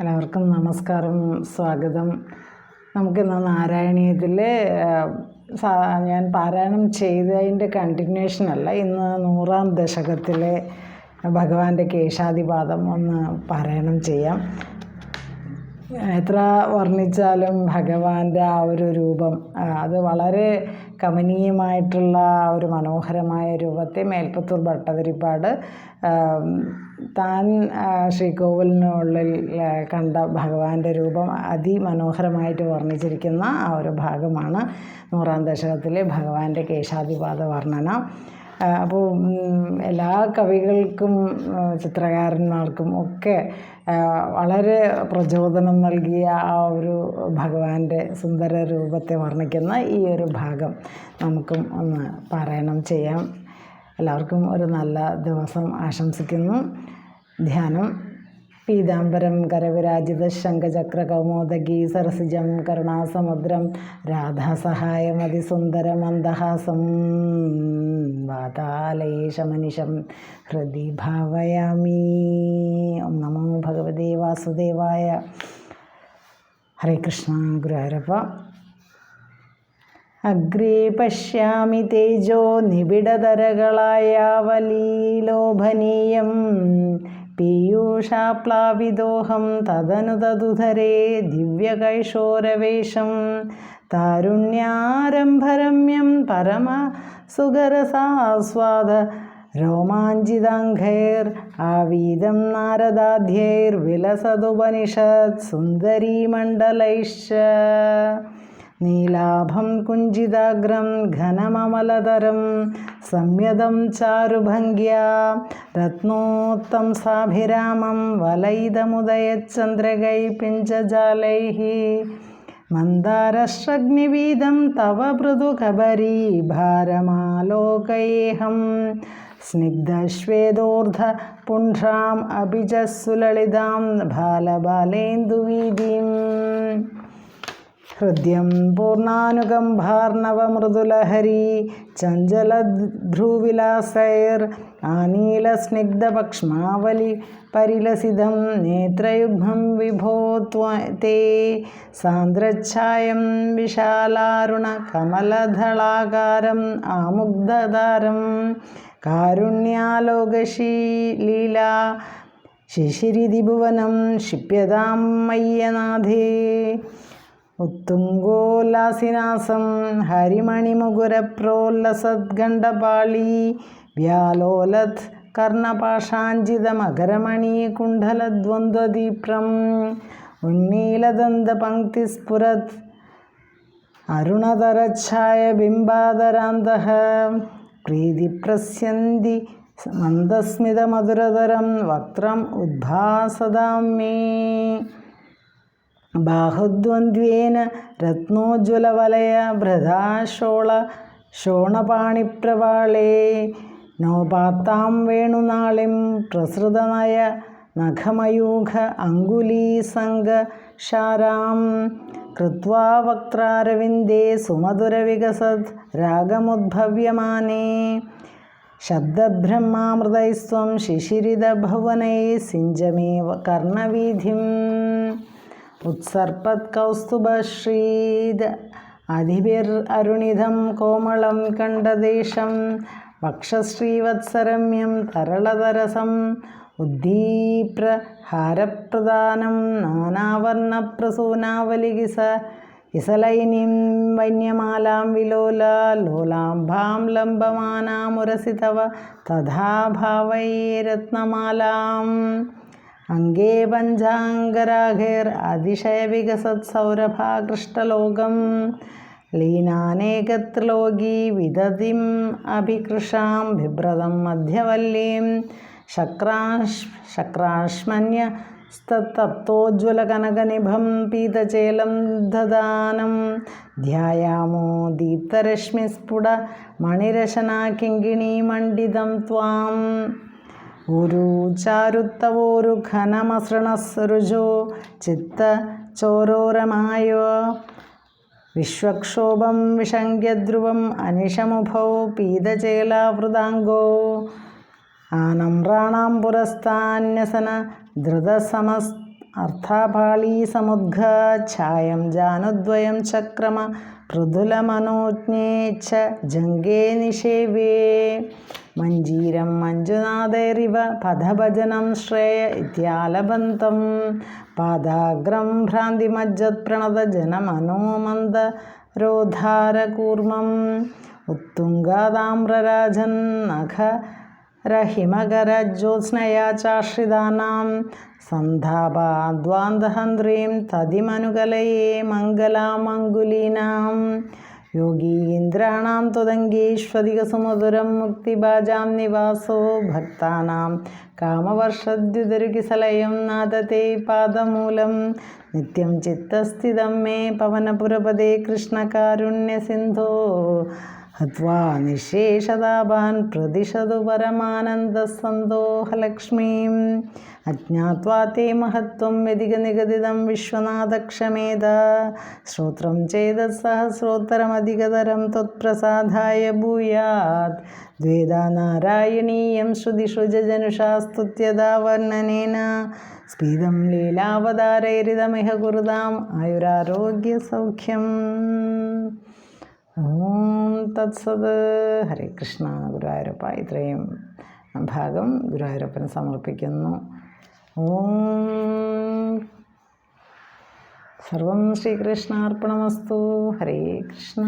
എല്ലാവർക്കും നമസ്കാരം സ്വാഗതം. നമുക്കിന്ന് നാരായണീയത്തിലെ ഞാൻ പാരായണം ചെയ്തതിന്റെ കണ്ടിന്യൂഷൻ അല്ല ഇന്ന് നൂറാം ദശകത്തിലെ ഭഗവാന്റെ കേശാദിപാദം ഒന്ന് പാരായണം ചെയ്യാം. എത്ര വർണിച്ചാലും ഭഗവാന്റെ ആ ഒരു രൂപം അത് വളരെ കമനീയമായിട്ടുള്ള ഒരു മനോഹരമായ രൂപത്തെ മേൽപ്പത്തൂർ ഭട്ടതിരിപ്പാട് താൻ ശ്രീകോവിലിനുള്ളിൽ കണ്ട ഭഗവാന്റെ രൂപം അതിമനോഹരമായിട്ട് വർണിച്ചിരിക്കുന്ന ആ ഒരു ഭാഗമാണ് നൂറാം ദശകത്തിലെ ഭഗവാന്റെ കേശാദിപാദ വർണന. അപ്പോൾ എല്ലാ കവികൾക്കും ചിത്രകാരന്മാർക്കും ഒക്കെ വളരെ പ്രചോദനം നൽകിയ ആ ഒരു ഭഗവാന്റെ സുന്ദര രൂപത്തെ വർണിക്കുന്ന ഈ ഒരു ഭാഗം നമുക്കും ഒന്ന് പാരായണം ചെയ്യാം. എല്ലാവർക്കും ഒരു നല്ല ദിവസം ആശംസിക്കുന്നു. ധ്യാനം. പീതാംബരം കരവിരാജിത ശംഖചക്ര കൗമോദഗീ സരസിജം കരുണാസമുദ്രം രാധാസഹായമതിസുന്ദരമന്ദഹാസം വാതാലയേശമനിശം ഹൃദി ഭാവയാമി ഓം നമോ ഭഗവതേ വാസുദേവായ ഹരേ കൃഷ്ണ ഗുരുവായൂരപ്പ. അഗ്രേ പശ്യാമി തേജോ നിബിഡതരകളായാവലീലോഭനീയം പീയൂഷാപ്ലാവിദോഹം തദനു തതുധരേ ദിവ്യകൈശോരവേഷം താരുണ്യാരംഭരമ്യം പരമ സുഖരസാസ്വാദ രോമാഞ്ചിതാംഘൈർ ആവീതം നാരദാധ്യൈർവിലസതുപനിഷത് സുന്ദരീമണ്ഡലൈശ്ച. നീലാഭം കുഞ്ചിതാഗ്രം ഘനമമലതരം സംയതം ചാരുഭംഗ്യാ രത്നോത്തം സാഭിരാമം വലയിതമുദയചന്ദ്രകൈ പിഞ്ചജാലൈः മന്ദാരശ്രഗ്നിവീദം തവ മൃദുകബരീ ഭാരമാലോകയേഹം സ്നിഗ്ധശ്വേതോർധ പുണ്ഡ്രാം അഭിജസുലളിതാം ബാലബാലേന്ദുവീതിം ഹൃദ്യം പൂർണാനുകമ്പാർണവമൃദുലഹരി ചഞ്ചലഭ്രൂവിലാസൈർ ആനീലസ്നിഗ്ധപക്ഷ്മാവലി പരിലസിതം നേത്രയുഗ്മം വിഭോ തേ സാന്ദ്രച്ഛായം വിശാലാരുണ കമലധളാകാരം ആമുഗ്ധതാരം കാരുണ്യാലോകശീലീല ശിശിരിതിഭുവനം ക്ഷിപ്യതാം മയ്യനാഥേ. ഉത്തുംഗോല്ലാസിനാസം ഹരിമണിമുകുരപ്രോല്ലസദ്ഗണ്ഡപാളി വ്യാലോലത് കർണപാഷാഞ്ചിതമകരമണീകുണ്ഡലദ്വന്ദ്വദീപ്രം ഉന്നീലദന്തപങ്ക്തിസ്ഫുരത് അരുണതരച്ഛായ ബിംബാദരാന്തഃ പ്രീതിപ്രസ്യന്തി മന്ദസ്മിതമധുരതരം വക്രം ഉദ്ഭാസതാം മേ. ബാഹുദ്വന്ദ്വേന രത്നോജ്വലവലയ ഭ്രതാശോള ശോണപാണിപ്രവാളേ. നോപാത്താം വേണുനാളിം പ്രസൃതനയ നഖമയൂഖ അങ്കുലീസംഗാരാം കൃത്വാ വക്രാരവിന്ദേ സുമധുരവികസത് രാഗമുദ്ഭവ്യമാനേ. ശബ്ദബ്രഹ്മാമൃതൈസ്വം ശിശിരിതഭുവനൈ സിഞ്ചമേവ കർണവീഥിം ഉത്സർപ്പത്കൗസ്തുഭശ്രീദ അധിപിർ അരുണിതം കോമളം കണ്ടദേശം വക്ഷശ്രീവത്സരമ്യം തരളതരസം. ഉദ്ദീപ്രഹാരപ്രദാനം നാനാവർണപ്രസൂനാവലികിസ കിസലൈനീം വന്യമാലാം വിലോല ലോലാംഭാം ലംബമാനാമുരസി തവ തഥാ ഭാവൈ രത്നമാലാം. അംഗേ പഞ്ചാംഗരാഘേർ അതിശയവികസത്സൗരഭാകൃഷ്ടലോകം. ലീനാനേകത്രിലോകീ വിദതിം അഭികൃഷാം ബിഭ്രതം മധ്യവല്ലീം. ശക്രാശ് ശക്രാശ്മന്യ സ്തപ്തോജ്വലകനകനിഭം പീതചേലം ദദാനം ധ്യായാമോ ദീപ്തരശ്മിസ്ഫുട മണിരശനാകിങ്കിണീമണ്ഡിതം ത്വാം. ഒരു ചാരുത്തവോരു ചിത്ത ചോരോരമായോ. വിശ്വക്ഷോഭം വിഷങ്ക്യധ്രുവം അനിശമുഭൗ പീതചേലാവൃതാംഗോ. ആനമ്രാണാം പുരസ്താന്യസന ധൃതസമസ് അർത്ഥാപാളീസമുദ്ഘ ഛായം ജാനുദ്വയം ചക്രമ പൃഥുലമനോജ്ഞേ ച നിഷേവേ. മഞ്ജീരം മഞ്ജുനാഥൈരിവ പഥഭജനം ശ്രേയ ഇത്യാലബന്ധം. പാദാഗ്രം ഭ്രാന്തിമജ്ജത്പ്രണതജനമനോമന്ദ രോധാരകൂർമ്മം ഉത്തുംഗതാമ്രരാജൻ നഖ രഹിമകരജ്യോത്സ്നയാ ചാശ്രിതാനാം സന്ധാപാദ്വാന്തഹന്ത്രീം തതിമനുകലയേ മംഗലാമങ്കുലീനാം യോഗീന്ദ്രാണാം തുതങ്കീഷ്വതികസുമധുരം മുക്തിഭാജാം നിവാസോ ഭക്താനാം. കാമവർഷദ്യുതരുകിസലയം നാദത്തെ പാദമൂലം. നിത്യം ചിത്തസ്ഥിതം മേ പവനപുരപദേ കൃഷ്ണകാരുണ്യസിന്ധോ. ഹത്വാ നിശേഷതാപാൻ പ്രതിശതു പരമാനന്ദസന്തോഹലക്ഷ്മീം. അജ്ഞാത്വാ തേ മഹത്വം വ്യതിഗനിഗദിതം വിശ്വനാഥക്ഷമേത. ശ്രോത്രം ചേതസഹസ്രോത്തരമധികതരം ത്വത്പ്രസാദായ ഭൂയാത്. ദ്വേദാ നാരായണീയം ശ്രുതിഷു ജനുഷാ സ്തുത്യതാ വർണനേന സ്പീതം ലീലാവതാരൈരിതമിഹ കുരുതാം ആയുരാരോഗ്യസൗഖ്യം. ഓം തത്സത്. ഹരേ കൃഷ്ണ. ഗുരുവായൂരപ്പ ഇത്രയും ഭാഗം ഗുരുവായൂരപ്പന് സമർപ്പിക്കുന്നു. ഓം സർവം ശ്രീകൃഷ്ണാർപ്പണമസ്തു. ഹരേ കൃഷ്ണ.